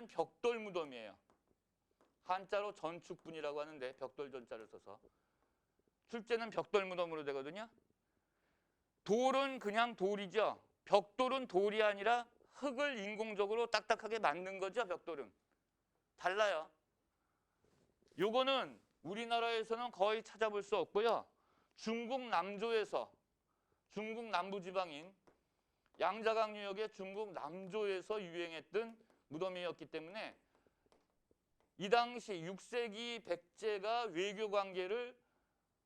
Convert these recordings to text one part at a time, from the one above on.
무덤은 벽돌 무덤이에요. 한자로 전축분이라고 하는데 벽돌 전자를 써서 출제는 벽돌 무덤으로 되거든요. 돌은 그냥 돌이죠. 벽돌은 돌이 아니라 흙을 인공적으로 딱딱하게 만든 거죠. 벽돌은 달라요. 요거는 우리나라에서는 거의 찾아볼 수 없고요. 중국 남조에서 중국 남부지방인 양자강 유역의 중국 남조에서 유행했던 무덤이었기 때문에 이 당시 6세기 백제가 외교 관계를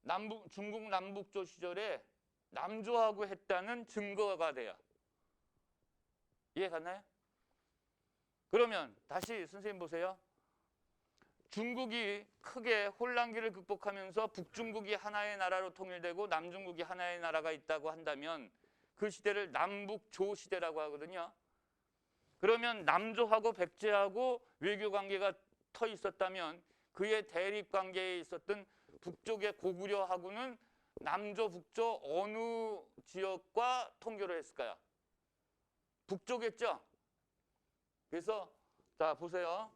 남북, 중국 남북조 시절에 남조하고 했다는 증거가 돼요. 이해 갔나요? 그러면 다시 선생님 보세요. 중국이 크게 혼란기를 극복하면서 북중국이 하나의 나라로 통일되고 남중국이 하나의 나라가 있다고 한다면 그 시대를 남북조 시대라고 하거든요. 그러면 남조하고 백제하고 외교 관계가 터 있었다면 그의 대립 관계에 있었던 북쪽의 고구려하고는 남조 북조 어느 지역과 통교를 했을까요? 북쪽겠죠. 그래서 자 보세요.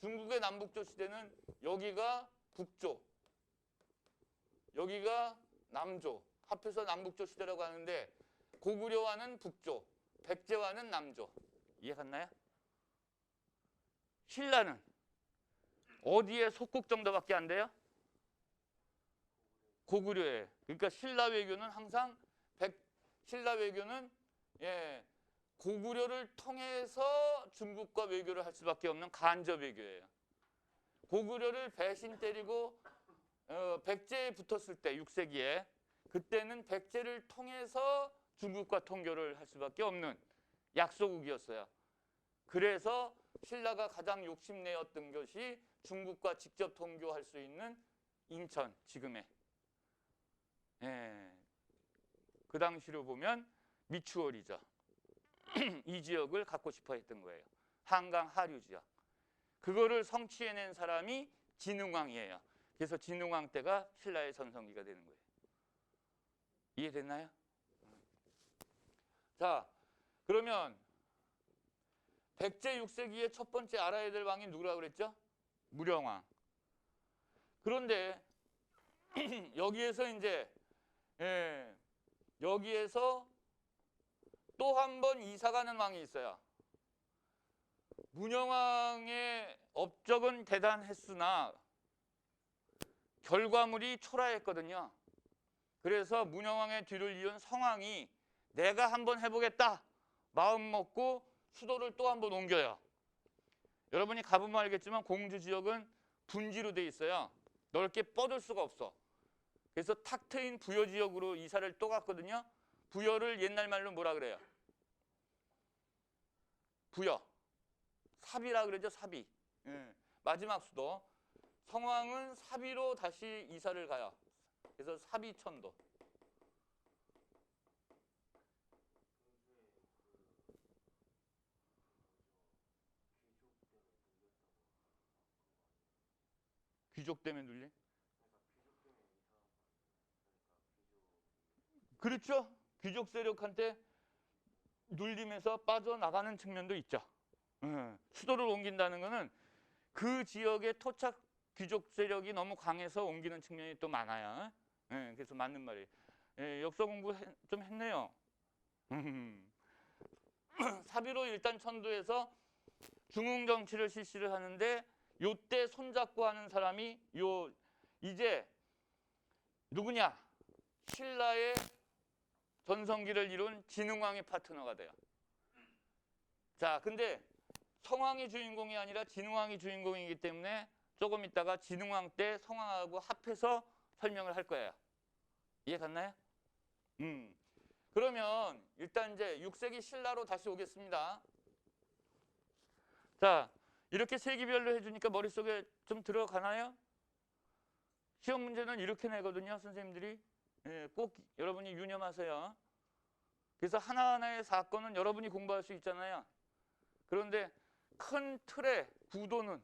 중국의 남북조 시대는 여기가 북조, 여기가 남조, 합해서 남북조 시대라고 하는데 고구려와는 북조, 백제와는 남조. 이해 갔나요? 신라는 어디에 속국 정도밖에 안 돼요? 고구려에. 그러니까 신라 외교는 항상 백 신라 외교는 예 고구려를 통해서 중국과 외교를 할 수밖에 없는 간접 외교예요. 고구려를 배신 때리고 어, 백제에 붙었을 때 6세기에 그때는 백제를 통해서 중국과 통교를 할 수밖에 없는 약소국이었어요. 그래서 신라가 가장 욕심내었던 것이 중국과 직접 통교할 수 있는 인천 지금의 예, 그 당시로 보면 미추홀이죠. 이 지역을 갖고 싶어 했던 거예요. 한강 하류 지역. 그거를 성취해낸 사람이 진흥왕이에요. 그래서 진흥왕 때가 신라의 전성기가 되는 거예요. 이해됐나요? 자, 그러면 백제 6세기의 첫 번째 알아야 될 왕이 누구라 그랬죠? 무령왕. 그런데 여기에서 이제 예, 여기에서 또 한 번 이사가는 왕이 있어요. 문영왕의 업적은 대단했으나 결과물이 초라했거든요. 그래서 문영왕의 뒤를 이은 성왕이 내가 한번 해보겠다 마음 먹고 수도를 또 한 번 옮겨요. 여러분이 가보면 알겠지만 공주 지역은 분지로 돼 있어요. 넓게 뻗을 수가 없어. 그래서 탁 트인 부여 지역으로 이사를 또 갔거든요. 부여를 옛날 말로 뭐라 그래요? 부여. 사비라 그러죠, 사비. 예. 마지막 수도. 성왕은 사비로 다시 이사를 가요. 그래서 사비천도. 귀족 때문에 눌린? 그렇죠. 귀족 세력한테 눌림에서 빠져나가는 측면도 있죠. 예. 수도를 옮긴다는 것은 그 지역의 토착 귀족 세력이 너무 강해서 옮기는 측면이 또 많아요. 예, 그래서 맞는 말이에요. 예, 역사 공부 해- 좀 했네요. 음. 사비로 일단 천도에서 중흥 정치를 실시를 하는데 요때 손잡고 하는 사람이 요 이제 누구냐? 신라의 전성기를 이룬 진흥왕의 파트너가 돼요. 자, 근데 성왕이 주인공이 아니라 진흥왕이 주인공이기 때문에 조금 있다가 진흥왕 때 성왕하고 합해서 설명을 할 거예요. 이해 갔나요? 음. 그러면 일단 이제 6세기 신라로 다시 오겠습니다. 자, 이렇게 세기별로 해주니까 머릿속에 좀 들어가나요? 시험 문제는 이렇게 내거든요, 선생님들이. 예, 꼭 여러분이 유념하세요. 그래서 하나하나의 사건은 여러분이 공부할 수 있잖아요. 그런데 큰 틀의 구도는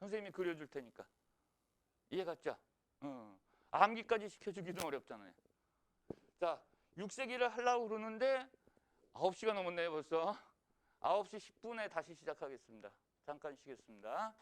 선생님이 그려줄 테니까. 이해 갔죠? 어. 암기까지 시켜주기도 어렵잖아요. 자, 6세기를 하려고 그러는데 9시가 넘었네요, 벌써. 9시 10분에 다시 시작하겠습니다. 잠깐 쉬겠습니다.